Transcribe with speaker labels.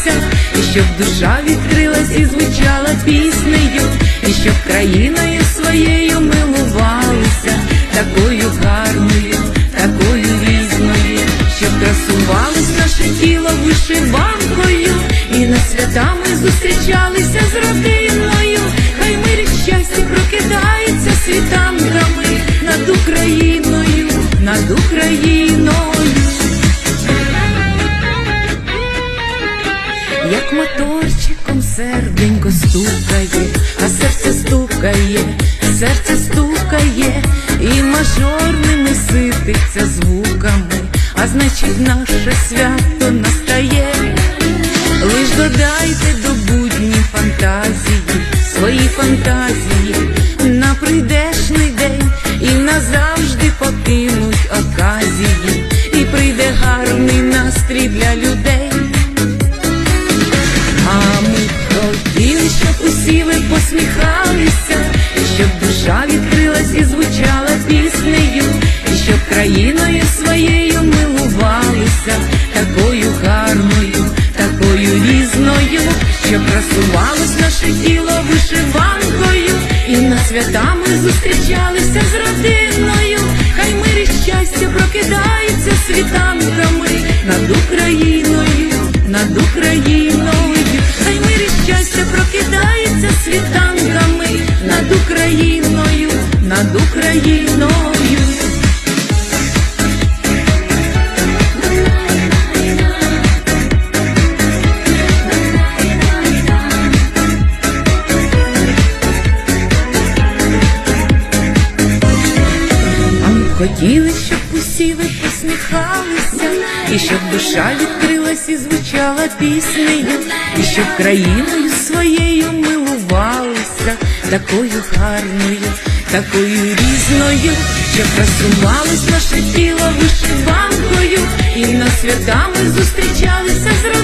Speaker 1: посміхалися, і щоб душа відкрилась і звучала піснею, і щоб країною своєю милувалися, такою гарною, такою різною, щоб красувалось наше тіло вишиванкою, і на свята ми зустрічалися з родиною. Хай мир і щастя прокидається світанками над Україною, над Україною. Як моторчиком серденько стукає, а серце стукає, серце стукає, і мажорними сититься звуками, а значить наше свято настає. Лиш додайте до будні фантазії, свої фантазії на прийдешний день і назавжди покинуть оказії, і прийде гарний настрій для людей. Країною своєю милувалися, такою гарною, такою різною, щоб красувалось наше тіло вишиванкою, і на свята ми зустрічалися з родиною, хай мир і щастя прокидається світанками над Україною, над Україною, хай мир і щастя прокидається світанками над Україною, над Україною. Хотіли, щоб усі ви посміхалися, і щоб душа відкрилась і звучала піснею, і щоб країною своєю милувалися, такою гарною, такою різною, щоб красувалось наше тіло вишиванкою, і на свята ми зустрічалися з